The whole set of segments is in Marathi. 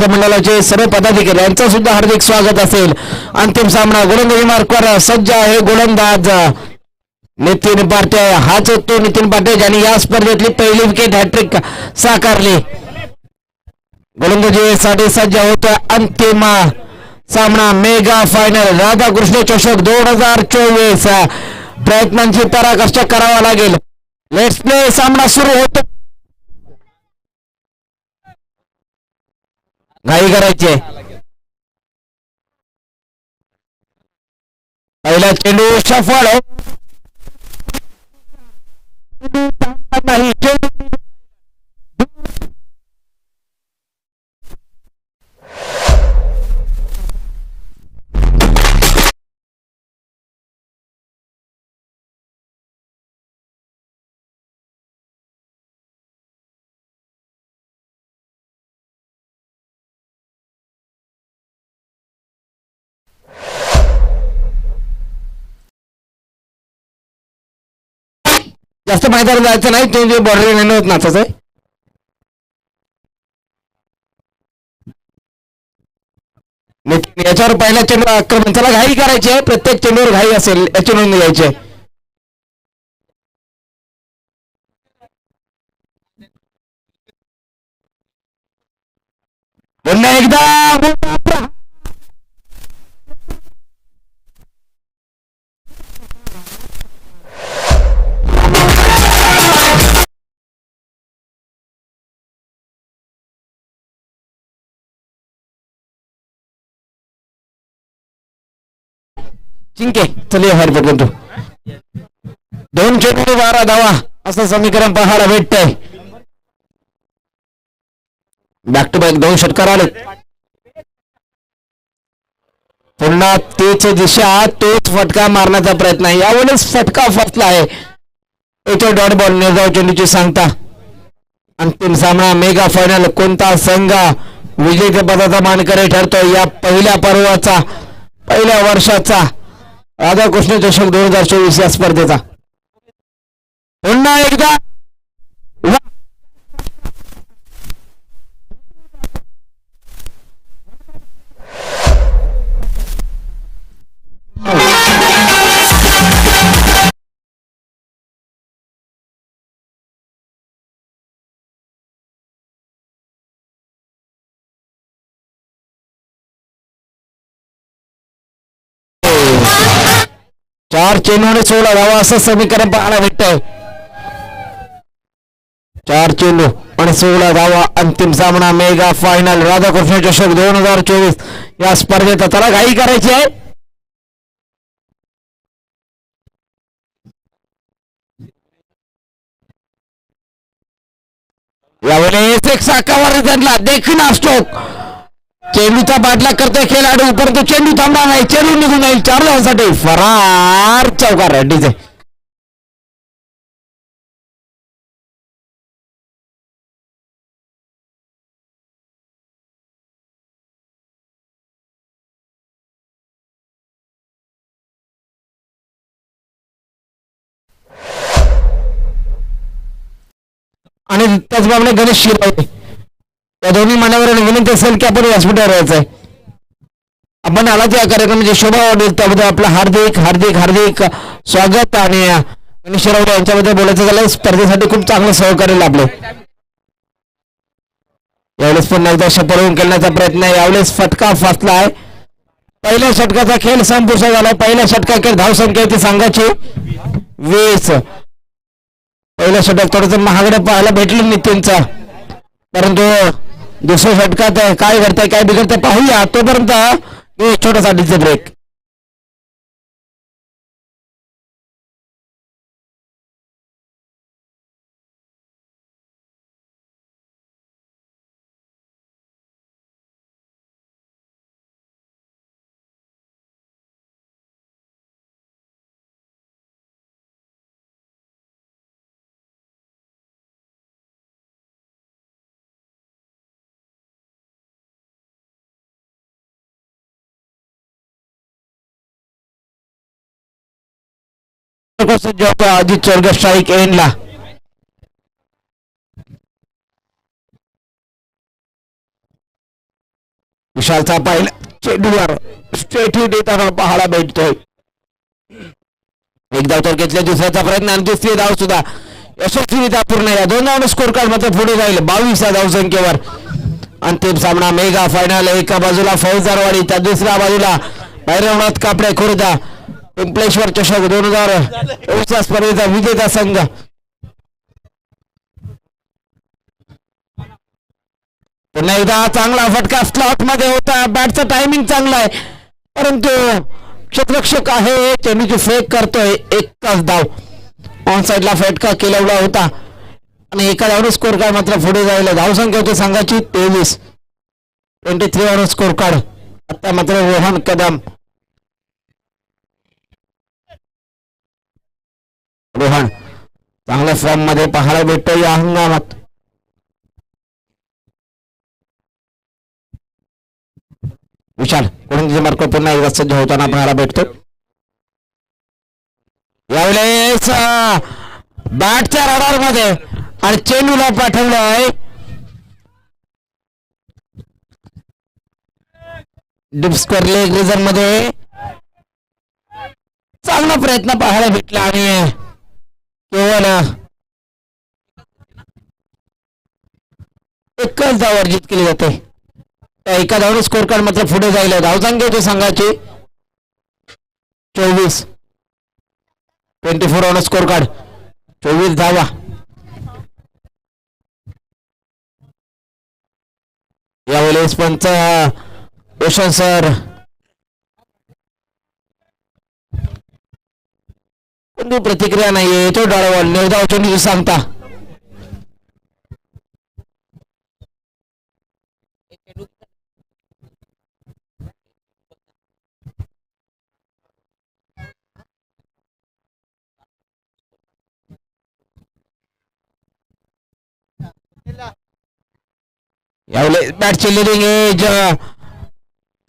मंडळाचे सर्व पदाधिकारी यांचं सुद्धा हार्दिक स्वागत असेल. अंतिम सामना गोलंदाजी मार्कवर सज्ज आहे गोलंदाज. नितीन पाटे हाच तो नितीन पाटे ज्यांनी या स्पर्धेतली पहिली विकेट हॅट्रिक साकारली. गोलंदाजीसाठी सज्ज होत अंतिम सामना मेगा फायनल राधाकृष्ण चषक दोन हजार चोवीस. प्रयत्नांची पराकाष्ठा करावा लागेल. लेट्स प्ले सामना सुरू होतो. घाई करायचे. पहिला चेंडू सफळ जास्त मैदान जायचं नाही ते जे बॉर्डर नाही होत नाचायचं आहे याच्यावर पहिला चेंडू आक्रमण त्याला घाई करायची आहे प्रत्येक चेंडूवर घाई असेल याची नोंद घ्यायची आहे. पुन्हा एकदा जिंके चलिए हर पटकन तू दोन चेंडू बारा धावा असं समीकरण पाहायला भेटतंय. बॅक टू बॅक दोन षटकार आले पुन्हा तेच दिशा तोच फटका मारण्याचा प्रयत्न आहे. यावेळेस फटका फसला आहे. येतो डॉट बॉल निर्धाव चेंडूची सांगता. अंतिम सामना मेगा फायनल कोणता संघ विजेतेपदाचा मानकरी ठरतो या पहिल्या पर्वाचा पहिल्या वर्षाचा. राधाकृष्ण चषक दोन हजार चोवीस या स्पर्धेचा पुन्हा एकदा चार चेंडूने आणि सोळा धावा असं समीकरण पाहायला भेटतंय चार चेंडू आणि सोळा धावा अंतिम सामना मेगा फायनल राधाकृष्ण चषक दोन हजार चोवीस या स्पर्धेत त्याला घाई करायची आहे यावेळेस एक साकावर त्यांना देखील स्ट्रोक चेंडूचा बाटला करतोय खेळाडू परंतु चेंडू थांबणार नाही. चेंडू निघून जाईल. चार धावांसाठी फरार चौकार रेड्डीचे आणि त्याचप्रमाणे गणेश शिरावळे या दोन्ही मान्यवरांना विनंती असेल की आपण व्यासपीठावर यायचंय. आहे आपण आला त्या कार्यक्रमाची शोभा वाढेल त्याबद्दल आपलं हार्दिक हार्दिक हार्दिक स्वागत आणि गणेश रावडे यांच्याबद्दल बोलायचं झालं स्पर्धेसाठी खूप चांगलं सहकार्य लाभले. यावेळेस पुन्हा एकदा शपळून खेळण्याचा प्रयत्न आहे. यावेळेस फटका फासला आहे पहिल्या षटकाचा खेळ संपुष्ट झाला पहिल्या षटका खेळ धावसंख्या होती सांगायची. वीस. पहिल्या षटक थोडस महागडं पाहायला भेटलं नितीनचा. परंतु दुसऱ्या षटकात काय घडतंय काय बिघडतंय पाहूया. तोपर्यंत छोटासा डीजे ब्रेक. जॉब अजित चौरगा स्ट्राईक एंडला विशालचा पहिला चेंडूवर स्ट्रेट हिट येताना पाहायला भेटतोय. एक धाव तर घेतल्या दुसऱ्याचा प्रयत्न आणि दुसरी धाव सुद्धा यशस्वीरित्या पूर्ण या दोन धावने स्कोर कार्ड मात्र पुढे जाईल. बावीस या संख्येवर. अंतिम सामना मेगा फायनल एका बाजूला फौजदारवाडी त्या दुसऱ्या बाजूला भैरवनाथ कापडे खुर्दा. पिंपळेश्वर चषक दोन हजार चोवीसच्या स्पर्धेचा विजेता संघ. पुन्हा एकदा चांगला फटका स्लॉटमध्ये होता. बॅटचा टायमिंग चांगला आहे. परंतु क्षेत्रक्षक आहे. चेंडूची फेक करतोय. एकच धाव. ऑन साईडला फटका केलेला होता. आणि एका धावने स्कोर कार्ड मात्र पुढे जायला धावसंख्या होती संघाची तेवीस. Twenty three on score card आता मात्र रोहन कदम. रोहन चांगल्या फॉर्ममध्ये पाहायला भेटतो या हंगामात. विशाल कोणती मार्क पुन्हा एकदा सज्ज होताना पाहायला भेटतो. यावेळेस बॅटच्या रडारमध्ये आणि चेंडूला पाठवलं आहे डिप्सकर लेग रिझनमध्ये चांगला प्रयत्न पाहायला भेटला आणि केवळ एकच धाव अर्जित केली जाते. त्या एका धावने स्कोर कार्ड मात्र पुढे जाईल. धावसंख्या होती संघाची. चोवीस. Twenty four on score card चोवीस धावा. यावेळेस पंच रोशन सर कोणती प्रतिक्रिया नाहीये तो डाळवळ निर्धाव चेंडू सांगता यावेळेस बॅट लिडिंग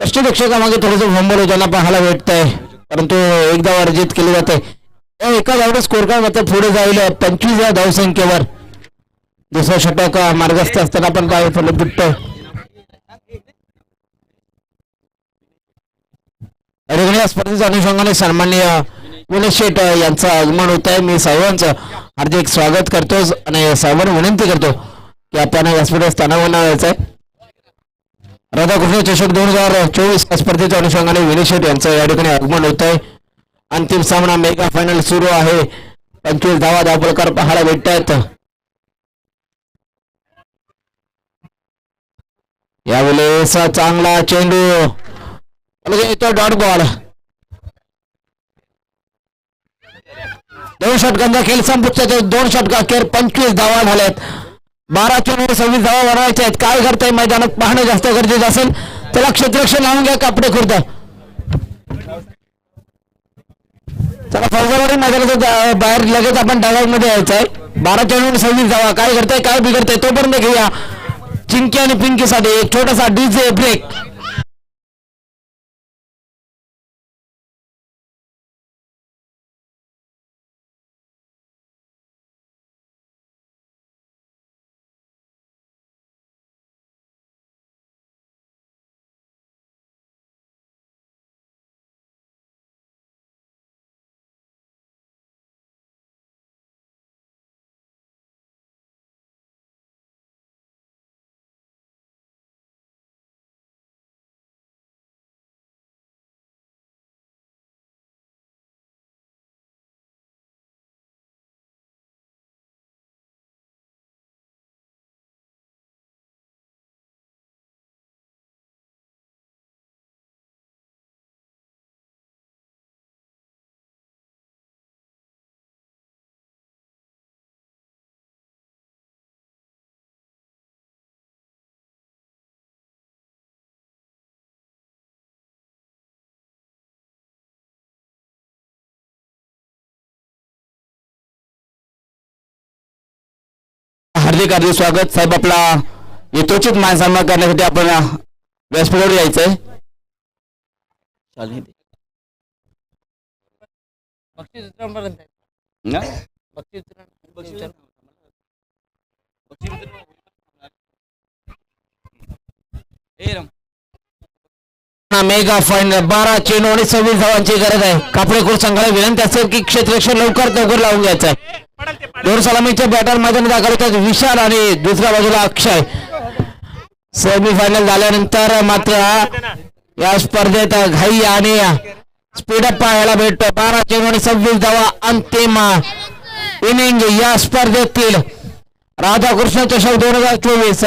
अष्टपक्षकामागे थोडस थोडंसं फंबल होताना पाहायला भेटतंय परंतु एकदा अर्जित केली जाते एका धावडे स्कोर कार्ड मात्र पुढे जाईल पंचवीस या धावसंख्येवर दुसरा षटक मार्गस्थ असताना पण काय फल भेटतोय या स्पर्धेच्या अनुषंगाने सन्माननीय विनय शेट यांचं आगमन होत आहे मी सर्वांचं हार्दिक स्वागत करतो आणि सर्वांना विनंती करतो की आपण या स्पर्धेत स्थानावर यायचं आहे राधाकृष्ण चषक दोन हजार चोवीस स्पर्धेच्या अनुषंगाने विनय शेट यांचं या ठिकाणी आगमन होत आहे अंतिम सामना मेगा फायनल सुरू आहे. पंचवीस धावा धावपळकर पाहायला भेटत आहेत यावेळेस चांगला चेंडू. म्हणजे तो डॉट बॉल. दोन षटकांचा खेळ संपुष्टात दोन षटका अखेर पंचवीस धावा झाल्यात बारा चेंडू सव्वीस धावा बनवायच्या आहेत. काय करताय मैदानात? पाहणं जास्त गरजेचं असेल. त्याला क्षेत्ररक्ष लावून घ्या. कापडे खुर्द. चला फौजावाडी मैदानाच्या बाहेर लगेच आपण डागाऊटमध्ये यायचं आहे बारा चेंडू सव्वीस जावा काय करताय? काय बिघडतंय? तोपर्यंत घेऊया. चिंकी आणि पिंकी साठी एक छोटासा डीजे ब्रेक. हार्दिक हार्दिक स्वागत. साहेब आपला यथोचित मान सन्मान करण्यासाठी आपण व्यासपीठावर यायचंय. आहे. मेगा फायनल बारा चेंडू आणि सव्वीस धावांची गरज आहे. कापडेकोर संघाला विनंती असेल की क्षेत्ररक्षण लवकर लवकर लावून घ्यायचं आहे दोन सलामीच्या बॅटर मैदानात दाखल होतात विशाल आणि दुसऱ्या बाजूला अक्षय. सेमीफायनल झाल्यानंतर मात्र या स्पर्धेत घाई आणि स्पीडअप पाहायला भेटतो. बारा चेंडू आणि सव्वीस धावा अंतिम इनिंग या स्पर्धेतील राधाकृष्ण चषक दोन हजार चोवीस.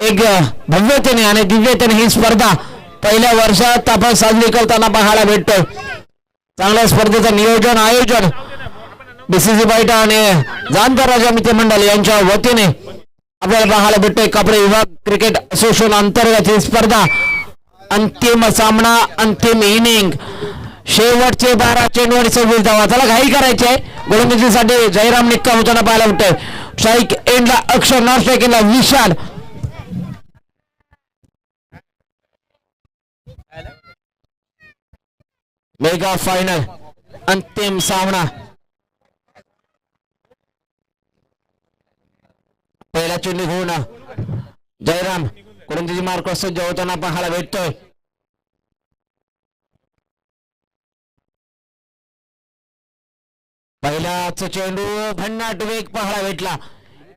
एक भव्यतेने आणि दिव्यतेने ही स्पर्धा पहिल्या वर्षात आपण साजरी करताना पाहायला भेटतो. चांगल्या स्पर्धेचं नियोजन आयोजन बीसीसी बाईटा आणि जाणकार राजा मित्रमंडळ यांच्या वतीने आपल्याला पाहायला भेटतोय कपडे विभाग क्रिकेट असोसिएशन अंतर्गत ही स्पर्धा. अंतिम सामना अंतिम इनिंग शेवटचे बारा चेंडू आणि सव्वीस धावा. त्याला घाई करायची. आहे गोलंदाजीसाठी जयराम निक्का होताना पाहायला भेटतोय. स्ट्राईक एंडला अक्षर नॉन स्ट्राईक एंडला विशाल. मेगा फायनल अंतिम सामना. पहिला चेंडू घेऊन जयराम कोणतीची मार्क सज्ज होताना पाहायला भेटतोय. पहिलाच चेंडू भन्नाट वेग पाहायला भेटला.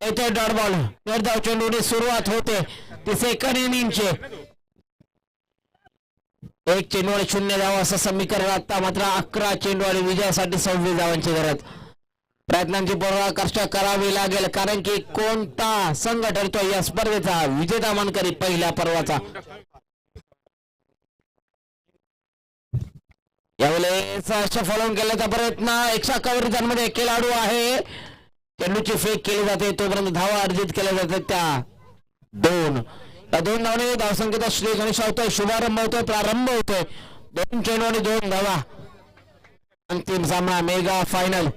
येथे डॉट बॉल निर्धाव चेंडूने सुरुवात होते ती सेकंड इनिंगचे एक चेंडू आणि शून्य धावा असं समीकरण आता मात्र अकरा चेंडू आणि विजयासाठी सव्वीस धावांची गरज. प्रयत्नांची कष्ट करावी लागेल कारण की कोणता संघ ठरतो या स्पर्धेचा? विजेता मानकरी पहिल्या पर्वाचा. यावेळेस फॉलोन केल्याचा प्रयत्न एकशा कव्हरेजांमध्ये खेळाडू आहे. चेंडूची फेक केली जाते तोपर्यंत धावा अर्जित केल्या जातात त्या दोन. या दोन धावने धावसंख्येचा श्री गणेश होतोय शुभारंभ होतोय प्रारंभ होतोय. दोन चेंडू आणि दोन धावा. अंतिम सामना मेगा फायनल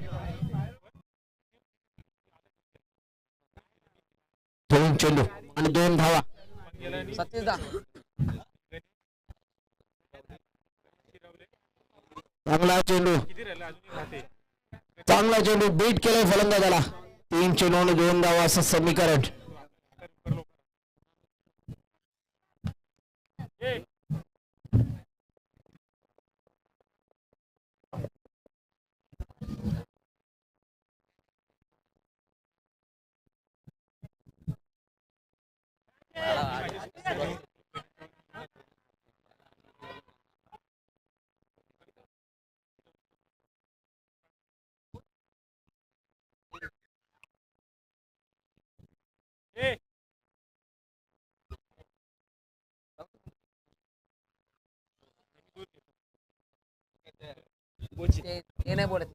दोन चेंडू आणि दोन धावा. चांगला चेंडू. चांगला चेंडू बीट केलाय फलंदाजाला. तीन चेंडू आणि दोन धावा असं समीकरण. ते ते नाही बोलत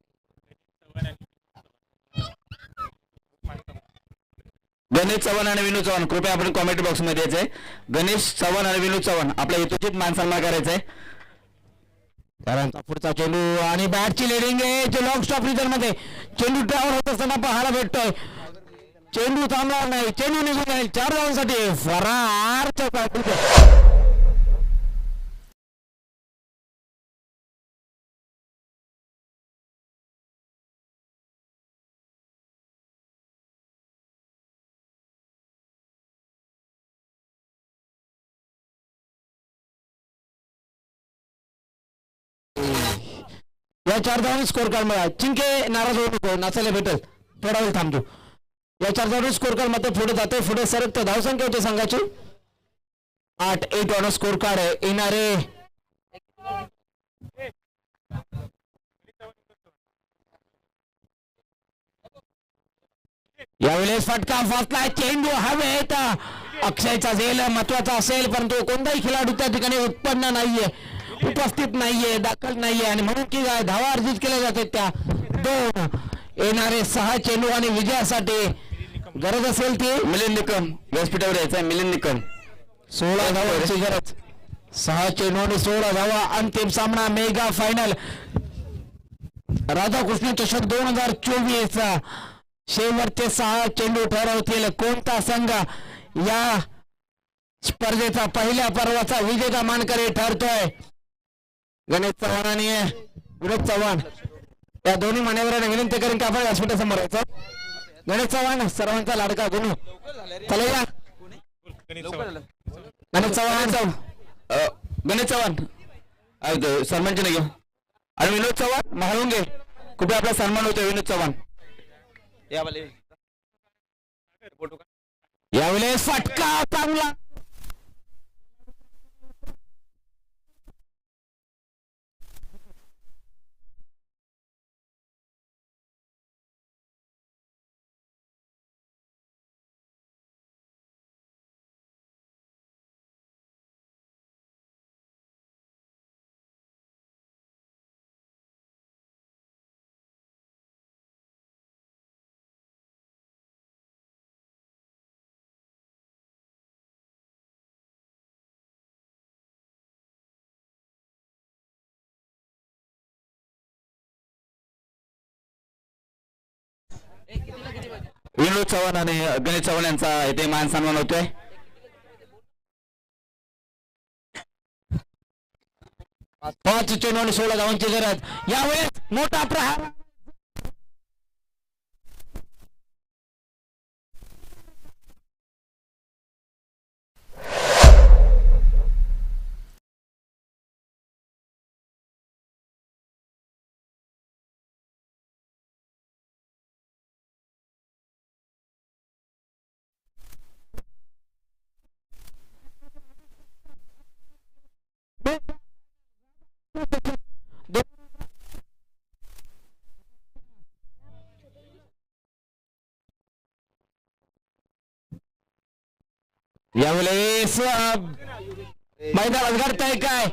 गणेश चव्हाण आणि विनोद चव्हाण कृपया आपण कॉमेंट बॉक्समध्ये यायचंय. गणेश चव्हाण आणि विनोद चव्हाण आपल्या यथोचित मान सन्मान करायचा आहे कारण पुढचा चेंडू आणि बॅटची लेडिंग आहे जे लॉंग स्टॉप रिझनमध्ये चेंडू ट्रॅव्हल होत असताना पाहायला भेटतोय. चेंडू थांबणार नाही चेंडू निघून जाईल. चार धावांसाठी फरार या चार धावांनी स्कोर कार्ड मिळाला. चिंके नाराज होऊ नको नाचायला भेटेल. थोडा वेळ थांबतो. या चार धावांनी स्कोर कार्डमध्ये पुढे जाते पुढे सरकतो. धावसंख्या होते संघाची. आठ एट ऑन स्कोर कार्ड आहे. येणारे यावेळेस फटका फासला चेंडू हवेत. अक्षयचा झेल महत्त्वाचा असेल परंतु कोणताही खेळाडू त्या ठिकाणी उत्पन्न नाहीये. उपस्थित नाहीये दाखल नाहीये आणि म्हणून की काय धावा अर्जित केल्या जाते त्या दोन. येणारे सहा चेंडू आणि विजयासाठी गरज असेल ती? मिलिंद निकम व्यासपीठावर यायचं मिलिंद निकम. सोळा धावांची गरज. सहा चेंडू आणि सोळा धावा अंतिम सामना मेगा फायनल राधाकृष्ण चषक दोन हजार चोवीस शेवटचे सहा चेंडू ठरवतील. कोणता संघ या स्पर्धेचा पहिल्या पर्वाचा विजेता मानकरी ठरतोय? गणेश चव्हाण आणि विनोद चव्हाण. या दोन्ही मान्यवरांना विनंती करेन की आपण व्यासपीठासमोर यायचं गणेश चव्हाण सर्वांचा लाडका गुणू चला या. गणेश चव्हाण. गणेश चव्हाण. अ, द- सन्मान चिन्ह घेऊ. आणि विनोद चव्हाण महाळुंगे कुठे आपला सन्मान होतोय विनोद चव्हाण? यावेळेस फटका चांगला. विनोद चव्हाण आणि गणेश चव्हाण यांचा इथे मान सन्मान होतोय. पाच चेंडू आणि सोळा धावांची गरज. यावेळेस मोठा प्रहार. यावेळेस अं, मैदानात घडताय काय?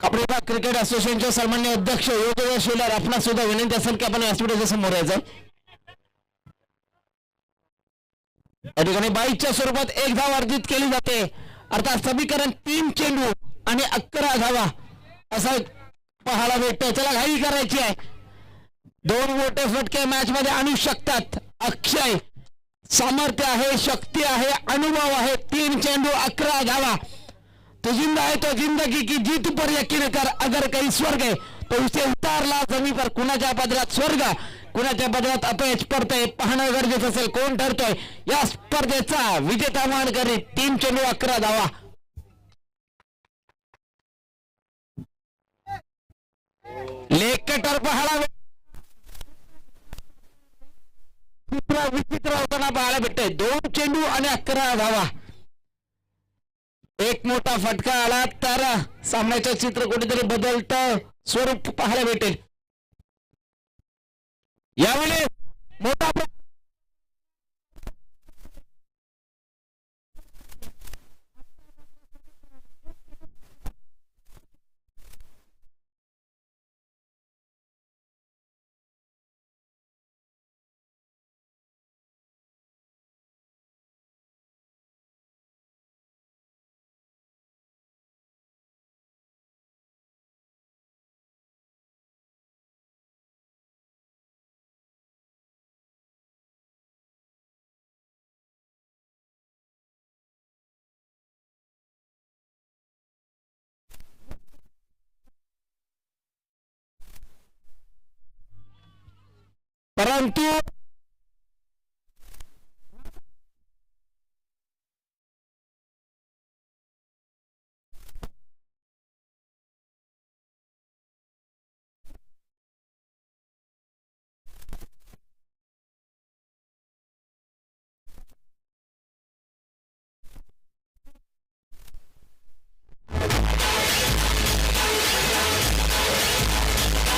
कपडेबाग क्रिकेट असोसिएशनचे सन्मान्य अध्यक्ष योगेश शिलार आपणास सुद्धा विनंती असेल की आपण व्यासपीठाच्या समोर यायचं या ठिकाणी बाईकच्या स्वरूपात एक धाव अर्जित केली जाते. अर्थात समीकरण तीन चेंडू आणि अकरा धावा. असं पाहायला भेटतं. त्याला घाई करायची आहे. दोन मोठे फटके मॅच मध्ये आणू शकतात. अक्षय सामर्थ्य आहे शक्ती आहे अनुभव आहे. तीन चेंडू अकरा धावा. तो जिंदा है तो जिंदगी की जीत पर यकीन कर. अगर काही स्वर्ग है तो उसे उतारला जमी पर. कुणाच्या पदरात स्वर्ग? कुणाच्या पदरात अपयश पडतंय? पाहणं गरजेचं असेल. कोण ठरतोय? या स्पर्धेचा विजेता मान करीत तीन चेंडू अकरा धावा. लेग कटर पाहायला विचित्र होताना पाहायला भेटतंय दोन चेंडू आणि अकरा धावा। एक मोठा फटका आला तर सामन्याचं चित्र कुठेतरी बदलत. स्वरूप पाहायला भेटेल यावेळी मोठा प्र- परंतु